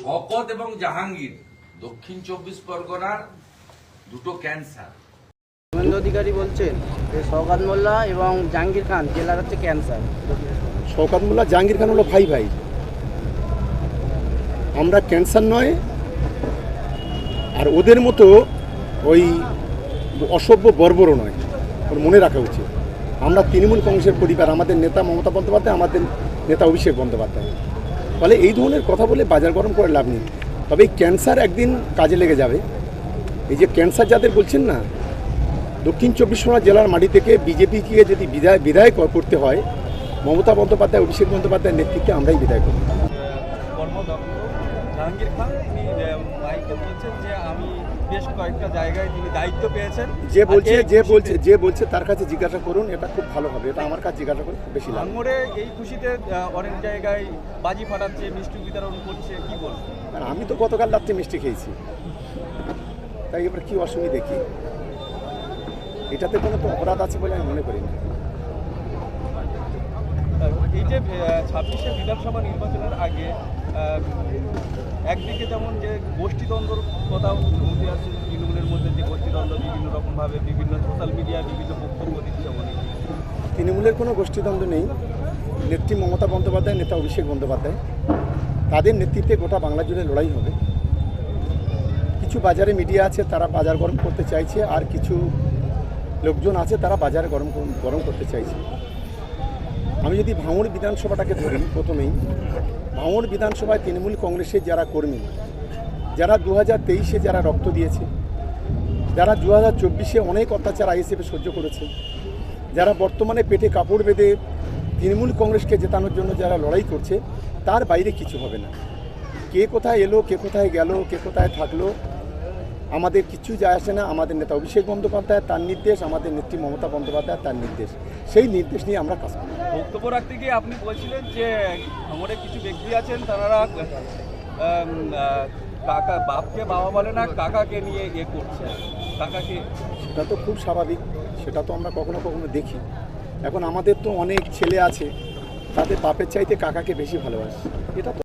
শকত এবং জাহাঙ্গীর দক্ষিণ চব্বিশ পরগনার দুটো ক্যান্সার। শুভেন্দু অধিকারী বলছেন যে সৌগাত মোল্লা এবং জাহাঙ্গীর খান জেলার হচ্ছে ক্যান্সার। শওকাত মোল্লা জাহাঙ্গীর খান হলো ভাই ভাই। আমরা ক্যান্সার নয় আর ওদের মতো ওই অসভ্য বর্বরও নয় ওর মনে রাখা উচিত। আমরা তৃণমূল কংগ্রেসের পরিবার আমাদের নেতা মমতা বন্দ্যোপাধ্যায় আমাদের নেতা অভিষেক বন্দ্যোপাধ্যায়। ফলে এই ধরনের কথা বলে বাজার গরম করে লাভ নেই। তবে এই ক্যান্সার একদিন কাজে লেগে যাবে। এই যে ক্যান্সার যাদের বলছেন না, দক্ষিণ চব্বিশ পরগনা জেলার মাটি থেকে বিজেপিকে যদি বিদায় বিদায় করতে হয়, মমতা বন্দ্যোপাধ্যায়, অভিষেক বন্দ্যোপাধ্যায়ের নেতৃত্বে আমরাই বিদায় করব কর্মদক্ষ জাহাঙ্গীর খান তিনি আহ, মাইকে বলছেন যে আমি বেশ কয়েকটা জায়গায় তিনি দায়িত্ব পেয়েছেন। যে বলছে যে বলছে যে বলছে তার কাছে জিজ্ঞাসা করুন এটা খুব ভালো হবে এটা আমার কাছে জিজ্ঞাসা করুন খুব বেশি ভাঙড়ে এই খুশিতে অনেক জায়গায় বাজি ফাটাচ্ছে মিষ্টি বিতরণ করছে কি বলব আমি তো গতকাল রাত্রে মিষ্টি খেয়েছি। তাই এবার কি অসুবিধা দেখি? এটাতে কোনো তো অপরাধ আছে বলে আমি মনে করি না। যে ছাব্বিশে বিধানসভা নির্বাচনের আগে একদিকে যেমন যে গোষ্ঠীদ্বন্দ্বর কথাও উঠে আসছে তৃণমূলের মধ্যে, যে গোষ্ঠীদ্বন্দ্ব বিভিন্ন রকমভাবে বিভিন্ন সোশ্যাল মিডিয়া বিভিন্ন বক্তব্য দিচ্ছে অনেকে। তৃণমূলের কোনো গোষ্ঠীদ্বন্দ্ব নেই। নেত্রী মমতা বন্দ্যোপাধ্যায়, নেতা অভিষেক বন্দ্যোপাধ্যায়। তাদের নেতৃত্বে গোটা বাংলা জুড়ে লড়াই হবে। কিছু বাজারে মিডিয়া আছে, তারা বাজার গরম করতে চাইছে। আর কিছু লোকজন আছে, তারা বাজার গরম গরম করতে চাইছে। আমি যদি ভাঙড় বিধানসভাটাকে ধরি প্রথমেই, ভাঙড় বিধানসভায় তৃণমূল কংগ্রেসের যারা কর্মী, যারা দু হাজার তেইশে যারা রক্ত দিয়েছে, যারা দু হাজার চব্বিশে অনেক অত্যাচার আইএসএফে সহ্য করেছে, যারা বর্তমানে পেটে কাপড় বেঁধে তৃণমূল কংগ্রেসকে জেতানোর জন্য যারা লড়াই করছে, তার বাইরে কিছু হবে না। কে কোথায় এলো, কে কোথায় গেল, কে কোথায় থাকল আমাদের কিছু যায় আসে না আমাদের নেতা অভিষেক বন্দ্যোপাধ্যায় তার নির্দেশ আমাদের নেত্রী মমতা বন্দ্যোপাধ্যায় তার নির্দেশ। সেই নির্দেশ নিয়ে আমরা কাজ করি। বক্তব্য রাখতে গিয়ে আপনি বলছিলেন যে আমাদের কিছু ব্যক্তি আছেন তারা কাকা বাপকে বাবা বলে না কাকাকে নিয়ে ইয়ে করছে। কাকাকে? সেটা তো খুব স্বাভাবিক সেটা তো আমরা কখনো কখনো দেখি। এখন আমাদের তো অনেক ছেলে আছে তাদের বাপের চাইতে কাকাকে বেশি ভালোবাসে। এটা তো